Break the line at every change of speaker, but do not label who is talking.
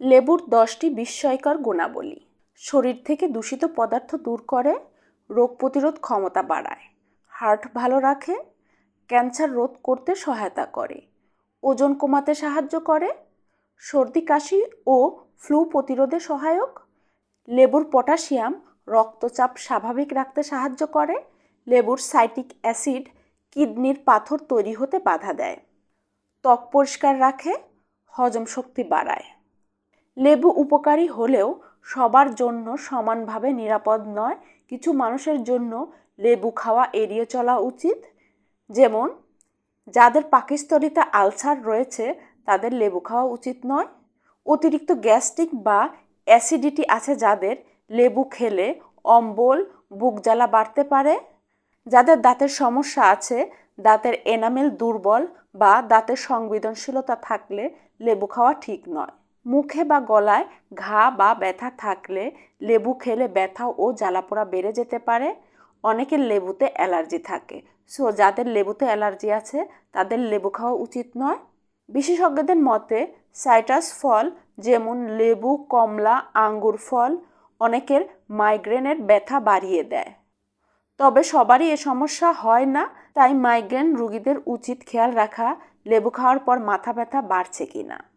লেবুর দশটি বিস্ময়কর গুণাবলী। শরীর থেকে দূষিত পদার্থ দূর করে, রোগ প্রতিরোধ ক্ষমতা বাড়ায়। হার্ট ভালো রাখে, ক্যান্সার রোধ করতে সহায়তা করে। ওজন কমাতে সাহায্য করে, সর্দি, কাশি ও ফ্লু প্রতিরোধে সহায়ক। লেবুর পটাশিয়াম রক্তচাপ স্বাভাবিক রাখতে সাহায্য করে। লেবুর সাইটিক অ্যাসিড কিডনির পাথর তৈরি হতে বাধা দেয়। ত্বক পরিষ্কার রাখে, হজম শক্তি বাড়ায়। লেবু উপকারী হলেও সবার জন্য সমানভাবে নিরাপদ নয়। কিছু মানুষের জন্য লেবু খাওয়া এড়িয়ে চলা উচিত। যেমন, যাদের পাকিস্তরিতে আলসার রয়েছে, তাদের লেবু খাওয়া উচিত নয়। অতিরিক্ত গ্যাস্ট্রিক বা অ্যাসিডিটি আছে যাদের লেবু খেলে অম্বল বুক জ্বালা বাড়তে পারে। যাদের দাঁতের সমস্যা আছে, দাঁতের এনামেল দুর্বল বা দাঁতের সংবেদনশীলতা থাকলে লেবু খাওয়া ঠিক নয়। মুখে বা গলায় ঘা বা ব্যথা থাকলে লেবু খেলে ব্যথা ও জ্বালাপোড়া বেড়ে যেতে পারে। অনেকের লেবুতে অ্যালার্জি থাকে। সো, যাদের লেবুতে অ্যালার্জি আছে, তাদের লেবু খাওয়া উচিত নয়। বিশেষজ্ঞদের মতে সাইট্রাস ফল, যেমন লেবু, কমলা, আঙ্গুর ফল, অনেকের মাইগ্রেনের ব্যথা বাড়িয়ে দেয়। তবে সবারই এ সমস্যা হয় না, তাই মাইগ্রেন রুগীদের উচিত খেয়াল রাখা, লেবু খাওয়ার পর মাথা ব্যথা বাড়ছে কিনা।